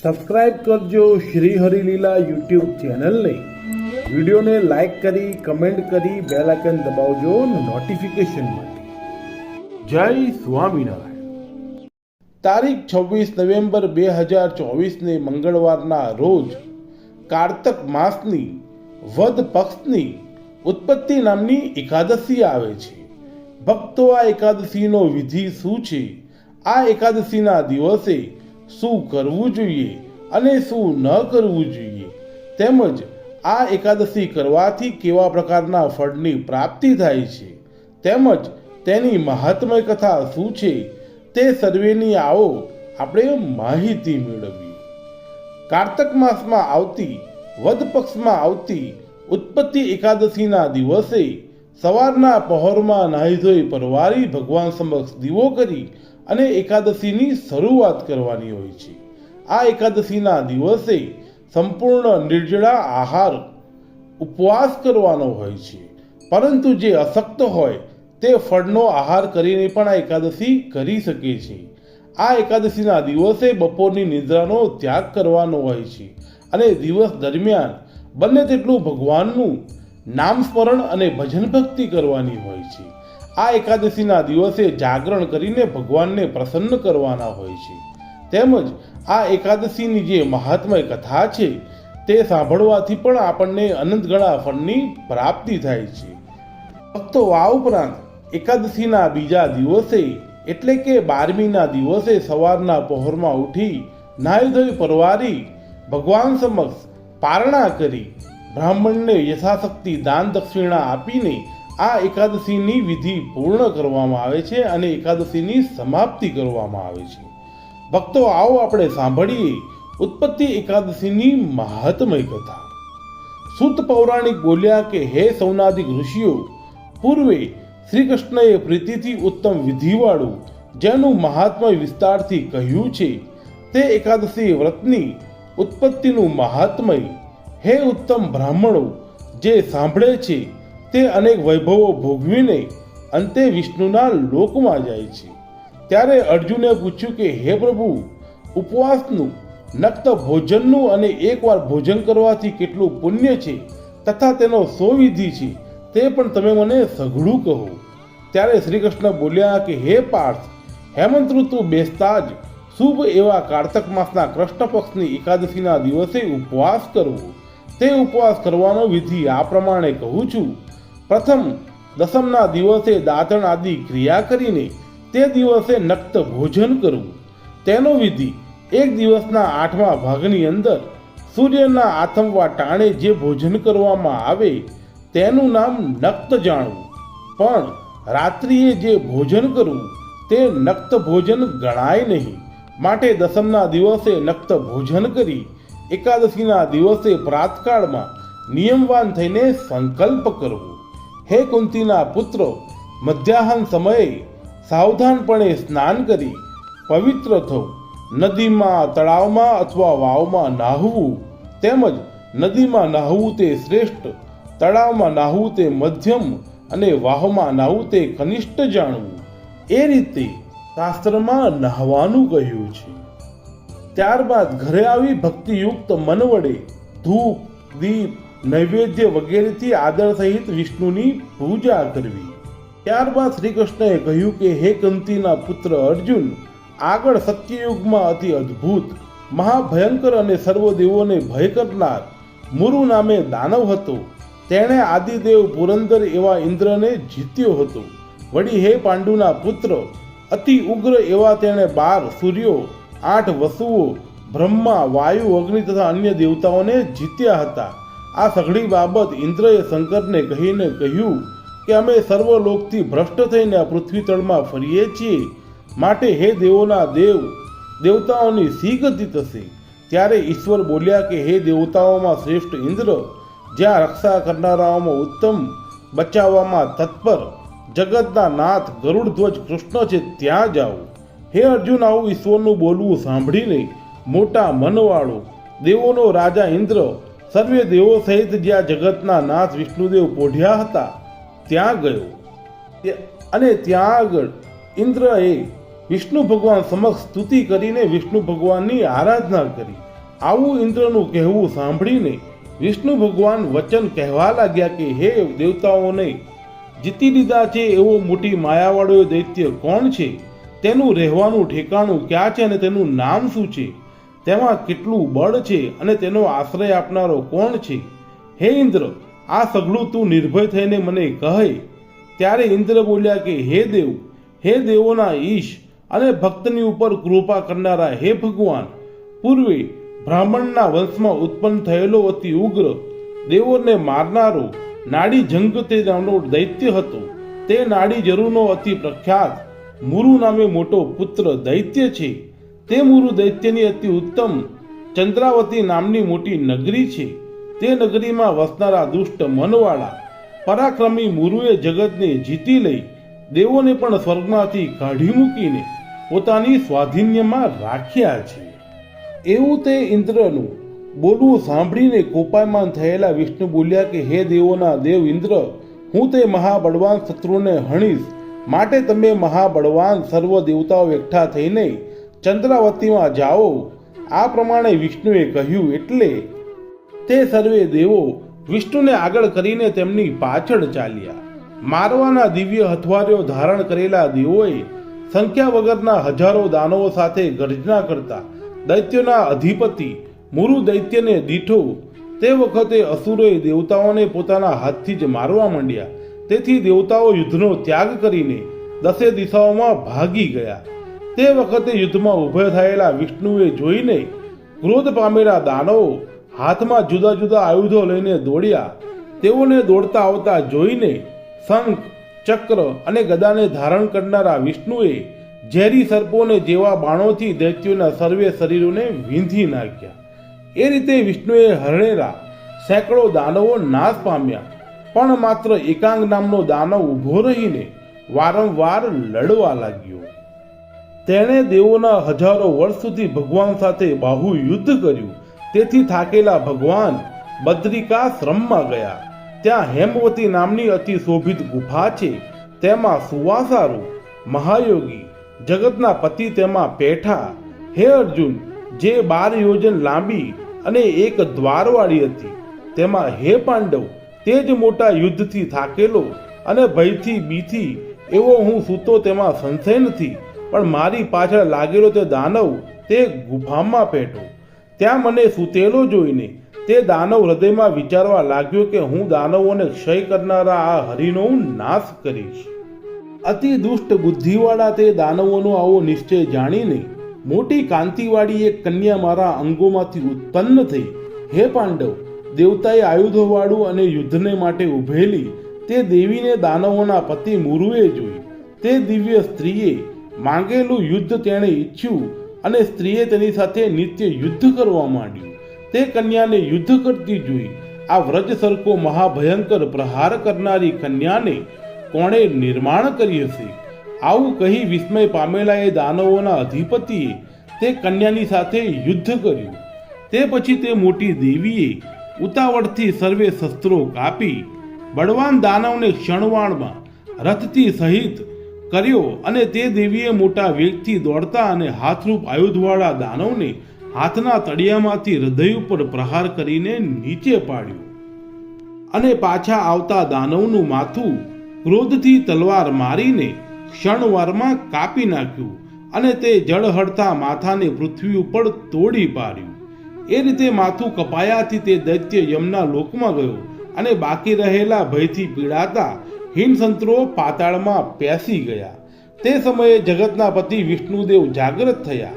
Subscribe કરજો Shri Harileela YouTube ચેનલને. વિડીયોને લાઈક કરી, કમેન્ટ કરી, બેલ આઇકન દબાવજો નોટિફિકેશન માટે. જય સ્વામિનારાયણ. તારીખ છવ્વીસ નવેમ્બર બે હજાર ચોવીસને મંગળવારના રોજ કારતક માસની વદ પક્ષની ઉત્પત્તિ નામની એકાદશી આવે છે. ભક્તો આ એકાદશીનો વિધિ શું છે? આ એકાદશીના દિવસે શું કરવું જોઈએ અને શું ન કરવું જોઈએ? તેમજ આ એકાદશી કરવાથી કેવા પ્રકારના ફળની પ્રાપ્તિ થાય છે? તેમજ તેની મહાત્મય કથા શું છે? તે સર્વેની આવો આપણે માહિતી મેળવીએ. કાર્તક માસમાં આવતી, વદ પક્ષમાં આવતી ઉત્પત્તિ એકાદશીના દિવસે સવારના પહોરમાં નાહી ધોઈ પરવારી ભગવાન સમક્ષ દીવો કરી અને એકાદશીની શરૂઆત કરવાની હોય છે. આ એકાદશીના દિવસે સંપૂર્ણ નિર્જળા આહાર ઉપવાસ કરવાનો હોય છે. પરંતુ જે અશક્ત હોય તે ફળનો આહાર કરીને પણ આ એકાદશી કરી શકે છે. આ એકાદશીના દિવસે બપોરની નિદ્રાનો ત્યાગ કરવાનો હોય છે અને દિવસ દરમિયાન બંને તેટલું ભગવાનનું નામ સ્મરણ અને ભજન ભક્તિ કરવાની હોય છે. આ એકાદશીના દિવસે જાગરણ કરીને ભગવાનને પ્રસન્ન કરવાના હોય છે. તેમજ આ એકાદશીની જે મહાત્મય કથા છે, તે સાંભળવાથી પણ આપણને અનંત ગણા ફળની પ્રાપ્તિ થાય છે. ભક્તો, આ ઉપરાંત એકાદશીના બીજા દિવસે, એટલે કે બારમીના દિવસે સવારના પહોરમાં ઉઠી નાહી ધોઈ પરવારી ભગવાન સમક્ષ પારણા કરી બ્રાહ્મણને યથાશક્તિ દાન દક્ષિણા આપીને આ એકાદશીની વિધિ પૂર્ણ કરવામાં આવે છે અને એકાદશીની સમાપ્તિ કરવામાં આવે છે. ભક્તો, આવો આપણે સાંભળીએ ઉત્પત્તિ એકાદશીની મહાત્મય કથા. સુત પૌરાણિક બોલ્યા કે, હે સૌનાદિક ઋષિઓ, પૂર્વે શ્રી કૃષ્ણએ પ્રીતિથી ઉત્તમ વિધિવાળું જેનું મહાત્મય વિસ્તારથી કહ્યું છે, તે એકાદશી વ્રતની ઉત્પત્તિનું મહાત્મય હે ઉત્તમ બ્રાહ્મણો જે સાંભળે છે તે અનેક વૈભવો ભોગવીને અંતે વિષ્ણુના લોકમાં જાય છે. ત્યારે અર્જુને પૂછ્યું કે, હે પ્રભુ, ઉપવાસનું, નક્ત ભોજનનું અને એકવાર ભોજન કરવાથી કેટલું પુણ્ય છે તથા તેનો સો વિધિ છે તે પણ તમે મને સઘળું કહો. ત્યારે શ્રી કૃષ્ણ બોલ્યા કે, હે પાર્થ, હેમંત ઋતુ બેસતા જ શુભ એવા કાર્તક માસના કૃષ્ણ પક્ષની એકાદશીના દિવસે ઉપવાસ કરવો. તે ઉપવાસ કરવાનો વિધિ આ પ્રમાણે કહું છું. પ્રથમ દસમના દિવસે દાંતણ આદિ ક્રિયા કરીને તે દિવસે નક્ત ભોજન કરવું. તેનો વિધિ એક દિવસના આઠમા ભાગની અંદર સૂર્યના આથમવા ટાણે જે ભોજન કરવામાં આવે તેનું નામ નક્ત જાણવું. પણ રાત્રિએ જે ભોજન કરવું તે નક્ત ભોજન ગણાય નહીં. માટે દસમના દિવસે નક્ત ભોજન કરી એકાદશીના દિવસે પ્રાતકાળમાં નિયમવાન થઈને સંકલ્પ કરવો. હે કુંતીના પુત્ર, મધ્યાહન સમયે સાવધાનપણે સ્નાન કરી પવિત્ર થવું નદીમાં, તળાવમાં અથવા વાવમાં નાહવું તેમજ નદીમાં નાહવું તે શ્રેષ્ઠ, તળાવમાં નાહવું તે મધ્યમ અને વાહમાં નાહવું તે કનિષ્ઠ જાણવું. એ રીતે શાસ્ત્રમાં નહાવાનું કહ્યું છે. ત્યારબાદ ઘરે આવી ભક્તિયુક્ત મન વડે ધૂપ, દીપ નૈવેદ્ય વગેરેથી આદર સહિત વિષ્ણુની પૂજા કરવી. ત્યારબાદ શ્રી કૃષ્ણએ કહ્યું કે, હે કંતીના પુત્ર અર્જુન, આગળ સત્યયુગમાં અતિ અદ્ભુત, મહાભયંકર અને સર્વ દેવોને ભય કરનાર મુરુ નામે દાનવ હતો. તેણે આદિદેવ પુરંદર એવા ઇન્દ્રને જીત્યો હતો. વળી હે પાંડુના પુત્ર, અતિ ઉગ્ર એવા તેણે બાર સૂર્યો, આઠ વસુઓ, બ્રહ્મા, વાયુ, અગ્નિ તથા અન્ય દેવતાઓને જીત્યા હતા. આ સઘળી બાબત ઇન્દ્રએ શંકરને કહીને કહ્યું કે અમે સર્વલોકથી ભ્રષ્ટ થઈને આ પૃથ્વી તળમાં ફરીએ છીએ. માટે હે દેવોના દેવ, દેવતાઓની સી ગતિ થશે? ત્યારે ઈશ્વર બોલ્યા કે હે દેવતાઓમાં શ્રેષ્ઠ ઇન્દ્ર, જ્યાં રક્ષા કરનારાઓમાં ઉત્તમ, બચાવવામાં તત્પર, જગતના નાથ ગરુડ ધ્વજ કૃષ્ણ છે, ત્યાં જાઓ. હે અર્જુન, આવું ઈશ્વરનું બોલવું સાંભળીને મોટા મનવાળો, દેવોનો રાજા ઇન્દ્ર સર્વે દેવો સહિત જ્યાં જગતના નાથ વિષ્ણુદેવ પોઢ્યા હતા, ત્યાં ગયો. અને ત્યાં આગળ ઇન્દ્રએ વિષ્ણુ ભગવાન સમક્ષ સ્તુતિ કરીને વિષ્ણુ ભગવાનની આરાધના કરી. આવું ઇન્દ્રનું કહેવું સાંભળીને વિષ્ણુ ભગવાન વચન કહેવા લાગ્યા કે, હે દેવતાઓને, જીતી લીધા છે એવો મોટી માયાવાળો દૈત્ય કોણ છે? તેનું રહેવાનું ઠેકાણું ક્યાં છે અને તેનું નામ શું છે? તેમાં કેટલું બળ છે અને તેનો આશ્રય આપનારો કોણ છે? હે ઇન્દ્ર, આ સઘળું તું નિર્ભય થઈને મને કહે. ત્યારે ઇન્દ્ર બોલ્યા કે, હે દેવ, હે દેવોના ઈશ અને ભક્તની ઉપર કૃપા કરનારા હે ભગવાન. પૂર્વે બ્રાહ્મણના વંશમાં ઉત્પન્ન થયેલો અતિ ઉગ્ર, દેવોને મારનારો નાડી જંગ તે નામનો દૈત્ય હતો. તે નાડી જરૂરનો અતિ પ્રખ્યાત, મુરુ નામે મોટો પુત્ર દૈત્ય છે. તે મુરુ દૈત્યની અતિ ઉત્તમ ચંદ્રાવતી નામની મોટી નગરી છે. તે નગરીમાં વસનારા દુષ્ટ મનવાળા પરાક્રમી મુરુએ જગતને જીતી લઈ દેવોને પણ સ્વર્ગમાંથી કાઢી મૂકીને પોતાની સ્વાધીન્યમાં રાખ્યા છે. એવું તે ઇન્દ્રનું બોલવું સાંભળીને કોપાયમાન થયેલા વિષ્ણુ બોલ્યા કે, હે દેવોના દેવ ઇન્દ્ર, હું તે મહાબળવાન શત્રુને હણીશ. માટે તમે મહાબળવાન સર્વ દેવતાઓ એકઠા થઈને ચંદ્રાવતીમાં જાઓ. આ પ્રમાણે વિષ્ણુએ કહ્યું, એટલે તે સર્વે દેવો વિષ્ણુને આગળ કરીને તેમની પાછળ ચાલ્યા. મારવાના દિવ્ય હથવારીઓ ધારણ કરેલા દેવોએ સંખ્યા વગરના હજારો દાનવો સાથે ગર્જના કરતા દૈત્યોના અધિપતિ મુરુ દૈત્યને દીઠો તે વખતે અસુરોએ દેવતાઓને પોતાના હાથથી જ મારવા માંડ્યા. તેથી દેવતાઓ યુદ્ધનો ત્યાગ કરીને દસે દિશાઓમાં ભાગી ગયા. તે વખતે યુદ્ધમાં ઉભય થયેલા વિષ્ણુએ જોઈને ક્રોધ પામેલા દાનવો હાથમાં જુદા જુદા આયુધો લઈને દોડ્યા. તેઓને દોડતા આવતા જોઈને શંખ, ચક્ર અને ગદાને ધારણ કરનારા વિષ્ણુએ ઝેરી સર્પોને જેવા બાણોથી દૈત્યોના સર્વે શરીરોને વીંધી નાખ્યા. એ રીતે વિષ્ણુએ હરણેલા સેંકડો દાનવો નાશ પામ્યા. પણ માત્ર એકાંગ નામનો દાનવ ઊભો રહીને વારંવાર લડવા લાગ્યો. તેણે દેવોના હજારો વર્ષ સુધી ભગવાન સાથે બાહુ યુદ્ધ કર્યું. તેથી થાકેલા ભગવાન બદ્રિકાશ્રમમાં ગયા. ત્યાં હેમવતી નામની અતિ શોભિત ગુફા છે. તેમાં સુવાસારો, મહાયોગી, જગતના પતિ તેમાં પેઠા હે અર્જુન, જે બાર યોજન લાંબી અને એક દ્વારવાળી હતી. તેમાં હે પાંડવ, તે જ મોટા યુદ્ધથી થાકેલો અને ભયથી બીથી એવો હું સૂતો તેમાં સંશય નથી. પણ મારી પાછળ લાગેલો તે દાનવ તે ગુફામાં પેટો. ત્યાં મને સૂતેલો જોઈને તે દાનવ હૃદયમાં વિચારવા લાગ્યો કે હું દાનવોને ક્ષય કરનારા આ હરિનો નાશ કરીશ. અતિ દુષ્ટ બુદ્ધિવાળા તે દાનવોનો આવો નિશ્ચય જાણીને મોટી કાંતિવાળી એક કન્યા મારા અંગોમાંથી ઉત્પન્ન થઈ. હે પાંડવ, દેવતાએ આયુધોવાળું અને યુદ્ધને માટે ઉભેલી તે દેવીને દાનવોના પતિ મુરુએ જોઈ. તે દિવ્ય સ્ત્રીએ માંગેલું યુદ્ધ તેણે ઈચ્છ્યું અને સ્ત્રીએ તેની સાથે નિત્ય યુદ્ધ કરવા માંડ્યું. તે કન્યાને યુદ્ધ કરતી જોઈ આ વ્રજ સરકો મહાભયંકર પ્રહાર કરનારી કન્યાને કોણે નિર્માણ કરી હશે? આવું કહી વિસ્મય પામેલા એ દાનવોના અધિપતિએ તે કન્યાની સાથે યુદ્ધ કર્યું. તે પછી તે મોટી દેવીએ ઉતાવળથી સર્વે શસ્ત્રો કાપી બળવાન દાનવને ક્ષણવાણમાં રથથી સહિત કર્યો અને તે દેવીએ મોટા વેગથી દોડતા અને હાથરૂપ આયુધવાળા દાનવને હાથના તળિયામાંથી હૃદય ઉપર પ્રહાર કરીને નીચે પાડ્યું. અને પાછા આવતા દાનવનું માથું ક્રોધથી તલવાર મારીને ક્ષણવારમાં કાપી નાખ્યું અને તે જળહળતા માથાને પૃથ્વી ઉપર તોડી પાડ્યું. એ રીતે માથું કપાયાથી તે દૈત્ય યમના લોકમાં ગયો અને બાકી રહેલા ભયથી પીડાતા હિમસંતરો પાતાળમાં પેસી ગયા. તે સમયે જગતના પતિ વિષ્ણુદેવ જાગૃત થયા.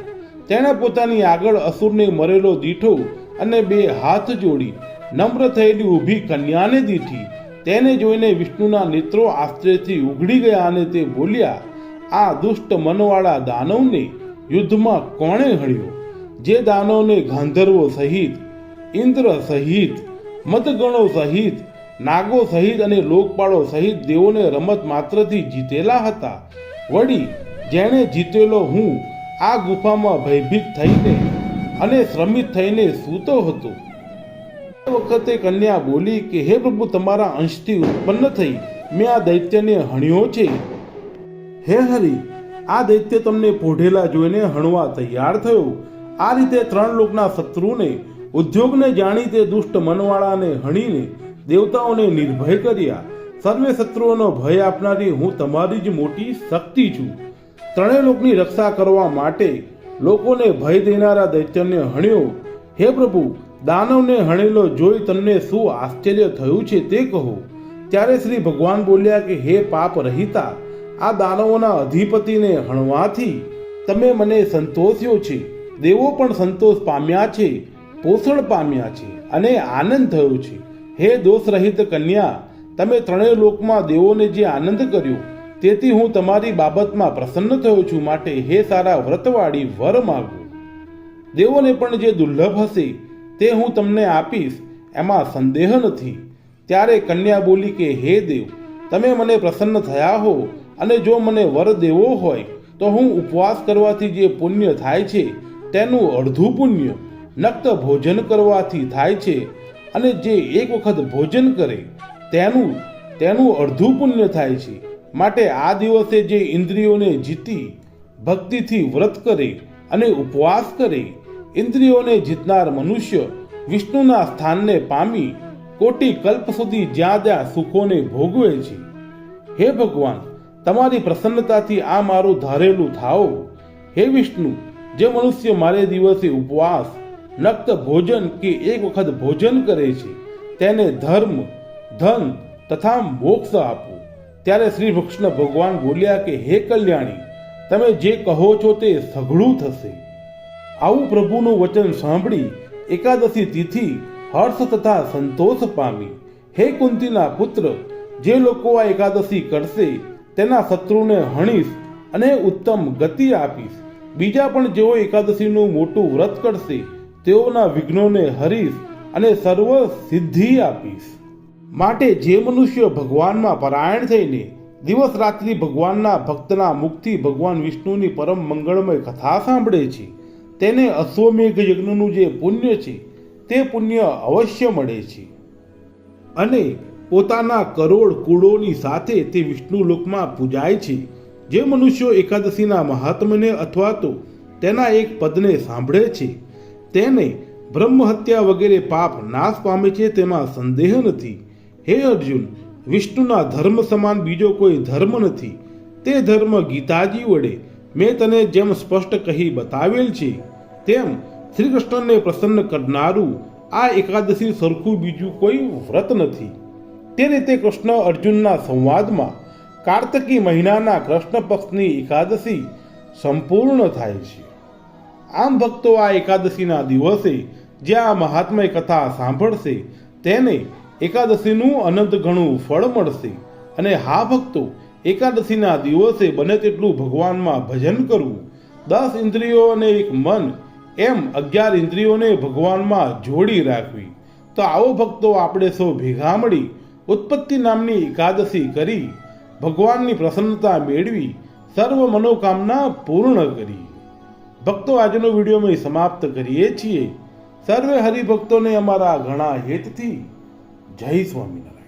તેણે પોતાની આગળ અસુરને મરેલો દીઠો અને બે હાથ જોડી, નમ્ર થયેલી ઊભી કન્યાને દીઠી. તેને જોઈને વિષ્ણુના નેત્રો આશ્ચર્યથી ઉઘડી ગયા અને તે બોલ્યા, આ દુષ્ટ મનવાળા દાનવને યુદ્ધમાં કોણે હળ્યો? જે દાનવને ગાંધર્વો સહિત, ઇન્દ્ર સહિત, મતગણો સહિત નાગો સહિત અને લોકપાળો સહિત દેવોને રમત માત્રથી જીતેલા હતા. વળી જેણે જીતેલો હું આ ગુફામાં ભયભીત થઈને અને શ્રમિત થઈને સૂતો હતો. વખતે કન્યા બોલી કે, હે પ્રભુ, તમારા અંશથી ઉત્પન્ન થઈ મેં આ દૈત્યને હણ્યો છે. હે હરિ, આ દૈત્ય તમને પોઢેલા જોઈને હણવા તૈયાર થયો. આ રીતે ત્રણ લોકના શત્રુને, ઉદ્યોગને જાણી તે દુષ્ટ મનવાળાને હણીને દેવતાઓને નિર્ભય કર્યા. સર્વે શત્રુઓનો ભય આપનારી હું તમારી જ મોટી શક્તિ છું. ત્રણેય લોકની રક્ષા કરવા માટે લોકોને ભય દેનારા દૈત્યને હણ્યો. હે પ્રભુ, દાનવને હણેલો જોઈ તમને શું આશ્ચર્ય થયું છે તે કહો. ત્યારે શ્રી ભગવાન બોલ્યા કે, હે પાપ રહિતા, આ દાનવોના અધિપતિને હણવાથી તમે મને સંતોષ્યો છે. દેવો પણ સંતોષ પામ્યા છે, પોષણ પામ્યા છે અને આનંદ થયો છે. હે દોષ રહિત કન્યા, તમે ત્રણેય લોકમાં દેવોને જે આનંદ કર્યો, તેથી હું તમારી બાબતમાં પ્રસન્ન થયો છું માટે હે સારા વ્રતવાળી, વર માગું. દેવોને પણ જે દુર્લભ હશે, તે હું તમને આપીશ, એમાં સંદેહ નથી. ત્યારે કન્યા બોલી કે, હે દેવ, તમે મને પ્રસન્ન થયા હો, અને જો મને વર દેવો હોય, તો હું ઉપવાસ કરવાથી જે પુણ્ય થાય છે, તેનું અડધું પુણ્ય, નક્ત ભોજન કરવાથી થાય છે અને જે એક વખત ભોજન કરે, તેનું તેનું અડધું પુણ્ય થાય છે. માટે આ દિવસે જે ઇન્દ્રિયોને જીતી, ભક્તિથી વ્રત કરે અને ઉપવાસ કરે, ઇન્દ્રિયોને જીતનાર મનુષ્ય વિષ્ણુના સ્થાનને પામી કોટી કલ્પ સુધી જ્યાં જ્યાં સુખોને ભોગવે છે. હે ભગવાન, તમારી પ્રસન્નતાથી આ મારું ધારેલું થાઓ. હે વિષ્ણુ, જે મનુષ્ય મારે દિવસે ઉપવાસ નક્ત ભોજન કે એક વખત ભોજન કરે છે, તેને ધર્મ, ધન તથા મોક્ષ આપો. ત્યારે શ્રી કૃષ્ણ ભગવાન બોલ્યા કે, હે કલ્યાણી, તમે જે કહો છો તે સઘળું થશે. આવું પ્રભુનું વચન સાંભળી એકાદશી તિથિ હર્ષ તથા સંતોષ પામી. હે કુંતીના પુત્ર, જે લોકો આ એકાદશી કરશે, તેના શત્રુને હણીશ અને ઉત્તમ ગતિ આપીશ. બીજા પણ જેઓ એકાદશીનું મોટું વ્રત કરશે તેઓના વિઘ્નોને હરીશ અને સર્વ સિદ્ધિ આપીશ. માટે જે મનુષ્ય ભગવાનમાં પરાયણ થઈને દિવસ રાત્રિ ભગવાનના ભક્તના મુખથી ભગવાન વિષ્ણુની પરમ મંગળમય કથા સાંભળે છે, તેને અશ્વમેઘ યજ્ઞનું જે પુણ્ય છે, તે પુણ્ય અવશ્ય મળે છે. અને પોતાના કરોડ કુળોની સાથે તે વિષ્ણુ લોકમાં પૂજાય છે. જે મનુષ્યો એકાદશીના મહાત્મને અથવા તો તેના એક પદને સાંભળે છે તેને બ્રહ્મ હત્યા વગેરે પાપ નાશ પામે છે તેમાં સંદેહ નથી. હે અર્જુન, વિષ્ણુના ધર્મ સમાન બીજો કોઈ ધર્મ નથી. તે ધર્મ ગીતાજી વડે મેં તને જેમ સ્પષ્ટ કહી બતાવેલ છે, તેમ શ્રી કૃષ્ણને પ્રસન્ન કરનારું આ એકાદશી સરખું બીજું કોઈ વ્રત નથી. તે રીતે કૃષ્ણ અર્જુનના સંવાદમાં કાર્તકી મહિનાના કૃષ્ણ પક્ષની એકાદશી સંપૂર્ણ થાય છે. આમ ભક્તો આ એકાદશીના દિવસે જે આ મહાત્મય કથા સાંભળશે, તેને એકાદશીનું અનંત ઘણું ફળ મળશે. અને હા ભક્તો, એકાદશીના દિવસે બને તેટલું ભગવાનમાં ભજન કરવું. દસ ઇન્દ્રિયો અને એક મન, એમ અગિયાર ઇન્દ્રિયોને ભગવાનમાં જોડી રાખવી. તો આવો ભક્તો, આપણે સૌ ભેગા મળી ઉત્પત્તિ નામની એકાદશી કરી, ભગવાનની પ્રસન્નતા મેળવી, સર્વ મનોકામના પૂર્ણ કરી. ભક્તો આજનો વીડિયો મેં સમાપ્ત કરીએ છીએ. સર્વે હરિભક્તોને અમારા ઘણા હેતથી જય સ્વામિનારાયણ.